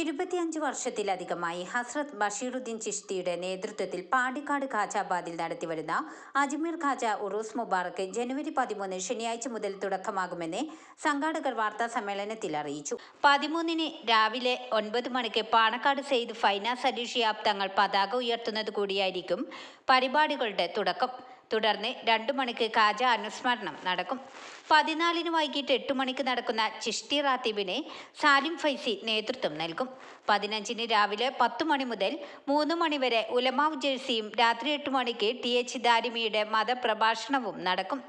ഇരുപത്തിയഞ്ച് വർഷത്തിലധികമായി ഹസ്രത് ബഷീറുദ്ദീൻ ചിഷ്തിയുടെ നേതൃത്വത്തിൽ പാണ്ടിക്കാട് ഖാജാബാദിൽ നടത്തിവരുന്ന അജ്മീർ ഖാജ ഉറൂസ് മുബാറക്ക് ജനുവരി പതിമൂന്ന് ശനിയാഴ്ച മുതൽ തുടക്കമാകുമെന്ന് സംഘാടകർ വാർത്താ സമ്മേളനത്തിൽ അറിയിച്ചു. പതിമൂന്നിന് രാവിലെ ഒൻപത് മണിക്ക് പാണക്കാട് സെയ്ദ് ഫൈന സലീഷിയാബ് തങ്ങൾ പതാക ഉയർത്തുന്നത് കൂടിയായിരിക്കും പരിപാടികളുടെ തുടക്കം. തുടർന്ന് രണ്ടു മണിക്ക് കാജ അനുസ്മരണം നടക്കും. പതിനാലിന് വൈകിട്ട് എട്ട് മണിക്ക് നടക്കുന്ന ചിഷ്ടി റാത്തീബിന് സാലിം ഫൈസി നേതൃത്വം നൽകും. പതിനഞ്ചിന് രാവിലെ പത്ത് മണി മുതൽ മൂന്ന് മണി വരെ ഉലമാവ് ജേഴ്സിയും രാത്രി എട്ട് മണിക്ക് ടി എച്ച് ദാരിമിയുടെ മതപ്രഭാഷണവും നടക്കും.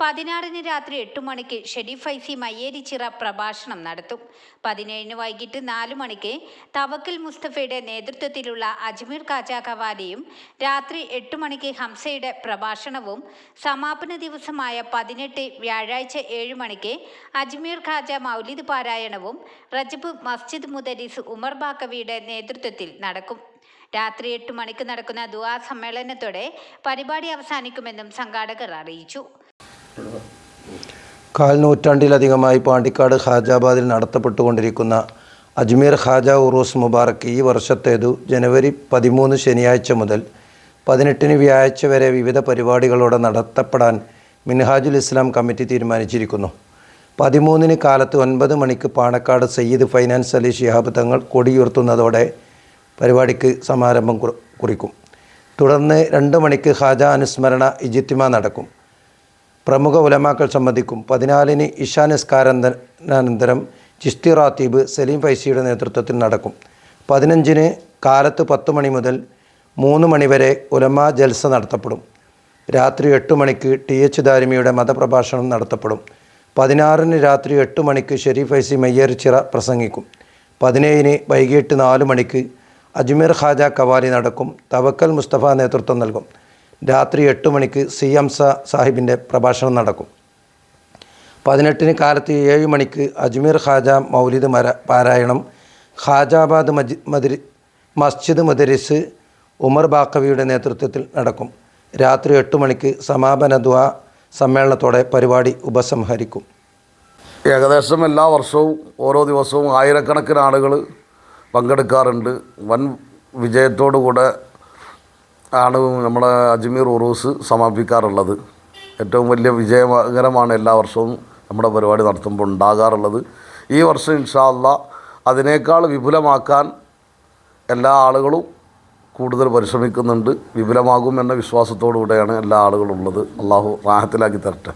പതിനാറിന് രാത്രി എട്ട് മണിക്ക് ഷെരീഫ് ഫൈസി മയ്യേരിച്ചിറ പ്രഭാഷണം നടത്തും. പതിനേഴിന് വൈകിട്ട് നാല് മണിക്ക് തവക്കിൽ മുസ്തഫയുടെ നേതൃത്വത്തിലുള്ള അജ്മീർ ഖാജ കവാലിയും രാത്രി എട്ട് മണിക്ക് ഹംസയുടെ പ്രഭാഷണവും സമാപന ദിവസമായ പതിനെട്ട് വ്യാഴാഴ്ച ഏഴ് മണിക്ക് അജ്മീർ ഖാജ മൗലിദ് പാരായണവും റജബ് മസ്ജിദ് മുദരിസ് ഉമർ ബാക്കവിയുടെ നേതൃത്വത്തിൽ നടക്കും. രാത്രി എട്ട് മണിക്ക് നടക്കുന്ന ദുആ സമ്മേളനത്തോടെ പരിപാടി അവസാനിക്കുമെന്നും സംഘാടകർ അറിയിച്ചു. കാൽ നൂറ്റാണ്ടിലധികമായി പാണ്ടിക്കാട് ഹാജാബാദിൽ നടത്തപ്പെട്ടുകൊണ്ടിരിക്കുന്ന അജ്മീർ ഖാജ ഉറൂസ് മുബാറക്ക് ഈ വർഷത്തേതു ജനുവരി പതിമൂന്ന് ശനിയാഴ്ച മുതൽ പതിനെട്ടിന് വ്യാഴാഴ്ച വരെ വിവിധ പരിപാടികളോടെ നടത്തപ്പെടാൻ മിൻഹാജുൽ ഇസ്ലാം കമ്മിറ്റി തീരുമാനിച്ചിരിക്കുന്നു. പതിമൂന്നിന് കാലത്ത് ഒൻപത് മണിക്ക് പാണക്കാട് സയ്യിദ് ഫൈനാൻസ് അലി ശിഹാബ് തങ്ങൾ കൊടിയുയർത്തുന്നതോടെ പരിപാടിക്ക് സമാരംഭം കുറിക്കും. തുടർന്ന് രണ്ട് മണിക്ക് ഹാജ അനുസ്മരണ ഇജിത്തിമ നടക്കും. പ്രമുഖ ഉലമാക്കൾ സംബന്ധിക്കും പതിനാലിന് ഇഷാ നിസ്കാരാനന്തരം ചിസ്തി റാത്തീബ് സലീം ഫൈസിയുടെ നേതൃത്വത്തിൽ നടക്കും. പതിനഞ്ചിന് കാലത്ത് പത്ത് മണി മുതൽ മൂന്ന് മണിവരെ ഉലമ ജൽസ നടത്തപ്പെടും. രാത്രി എട്ട് മണിക്ക് ടി എച്ച് ദാരിമിയുടെ മതപ്രഭാഷണം നടത്തപ്പെടും. പതിനാറിന് രാത്രി എട്ട് മണിക്ക് ഷെരീഫ് ഐസി മയ്യേറിച്ചിറ പ്രസംഗിക്കും. പതിനേഴിന് വൈകിട്ട് നാല് മണിക്ക് അജ്മീർ ഖാജ കവാലി നടക്കും. തവക്കൽ മുസ്തഫ നേതൃത്വം നൽകും. രാത്രി എട്ട് മണിക്ക് സി എം സ സാഹിബിന്റെ പ്രഭാഷണം നടക്കും. പതിനെട്ടിന് കാലത്ത് ഏഴ് മണിക്ക് അജ്മീർ ഖാജ മൗലിദ് മര പാരായണം. ഖാജാബാദ് മജി മദരി മസ്ജിദ് മദരിസ് ഉമർ ബാക്കവിയുടെ നേതൃത്വത്തിൽ നടക്കും. രാത്രി എട്ട് മണിക്ക് സമാപന ദ്വാ സമ്മേളനത്തോടെ പരിപാടി ഉപസംഹരിക്കും. ഏകദേശം എല്ലാ വർഷവും ഓരോ ദിവസവും ആയിരക്കണക്കിന് ആളുകൾ പങ്കെടുക്കാറുണ്ട്. വൻ വിജയത്തോടു കൂടെ ആണ് നമ്മുടെ അജ്മീർ ഉറൂസ് സമാപിക്കാറുള്ളത്. ഏറ്റവും വലിയ വിജയകരമാണ് എല്ലാ വർഷവും നമ്മുടെ പരിപാടി നടത്തുമ്പോൾ ഉണ്ടാകാറുള്ളത്. ഈ വർഷം ഇൻഷാല്ല അതിനേക്കാൾ വിപുലമാക്കാൻ എല്ലാ ആളുകളും കൂടുതൽ പരിശ്രമിക്കുന്നുണ്ട്. വിപുലമാകും എന്ന വിശ്വാസത്തോടു കൂടെയാണ് എല്ലാ ആളുകളും ഉള്ളത് അള്ളാഹു റാഹത്തിലാക്കി തരട്ടെ.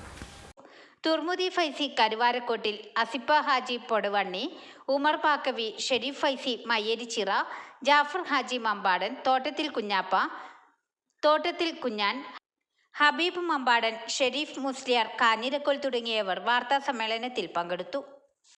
തുർമുദി ഫൈസി കരുവാരക്കോട്ടിൽ അസിപ്പ ഹാജി പൊടുവണ്ണി ഉമർ പാക്കവി ഷെരീഫ് ഫൈസി മയ്യരിച്ചിറ ജാഫർ ഹാജി മമ്പാടൻ തോട്ടത്തിൽ കുഞ്ഞാപ്പ തോട്ടത്തിൽ കുഞ്ഞാൻ ഹബീബ് മമ്പാടൻ ഷെരീഫ് മുസ്ലിയാർ കാഞ്ഞിരക്കോൽ തുടങ്ങിയവർ വാർത്താ സമ്മേളനത്തിൽ പങ്കെടുത്തു.